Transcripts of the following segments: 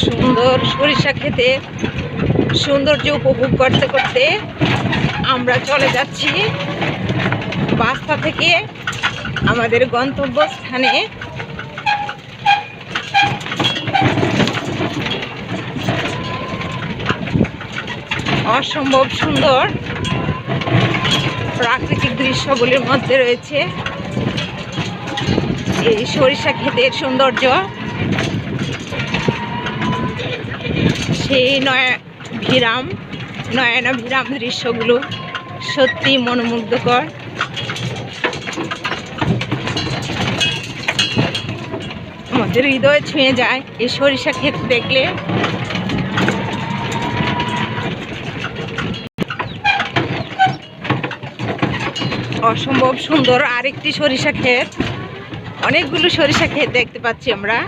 সুন্দর সরিষা খেতে সৌন্দর্য উপভোগ করতে করতে আমরা চলে যাচ্ছি বাস্তা থেকে আমাদের গন্তব্যস্থানে। অসম্ভব সুন্দর প্রাকৃতিক দৃশ্যগুলির মধ্যে রয়েছে এই সরিষা ক্ষেতের সৌন্দর্য। সেই নয় ভিরাম নয়না ভিরাম দৃশ্যগুলো। সত্যি মনোমুগ্ধকর। আমাদের হৃদয় ছুঁয়ে যায় এই সরিষা ক্ষেত দেখলে। অসম্ভব সুন্দর আরেকটি সরিষা ক্ষেত। অনেকগুলো সরিষা ক্ষেত দেখতে পাচ্ছি আমরা।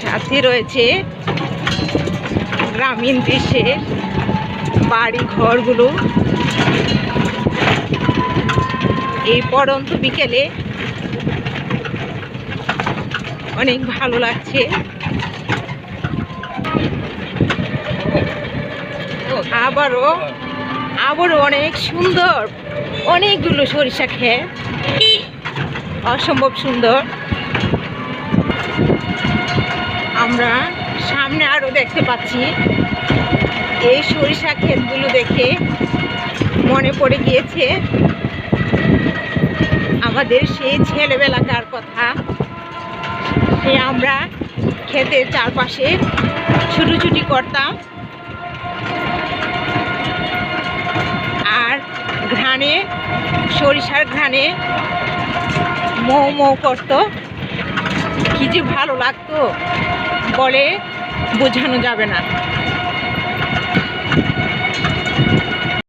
সাথে রয়েছে গ্রামীণ দৃশ্যের বাড়ি ঘরগুলো এই পরন্ত বিকেলে অনেক ভালো লাগছে। আবারও আবারও অনেক সুন্দর, অনেকগুলো সরিষা খেয়ে। অসম্ভব সুন্দর। আমরা সামনে আরও দেখতে পাচ্ছি। এই সরিষা ক্ষেতগুলো দেখে মনে পড়ে গিয়েছে। আমাদের সেই ছেলেবেলাকার কথা। সে আমরা ক্ষেতের চারপাশে ছুটোছুটি করতাম। আর ঘ্রাণে, সরিষার ঘ্রাণে মৌ মৌ করতো। কি যে ভালো লাগতো বলে বোঝানো যাবে না।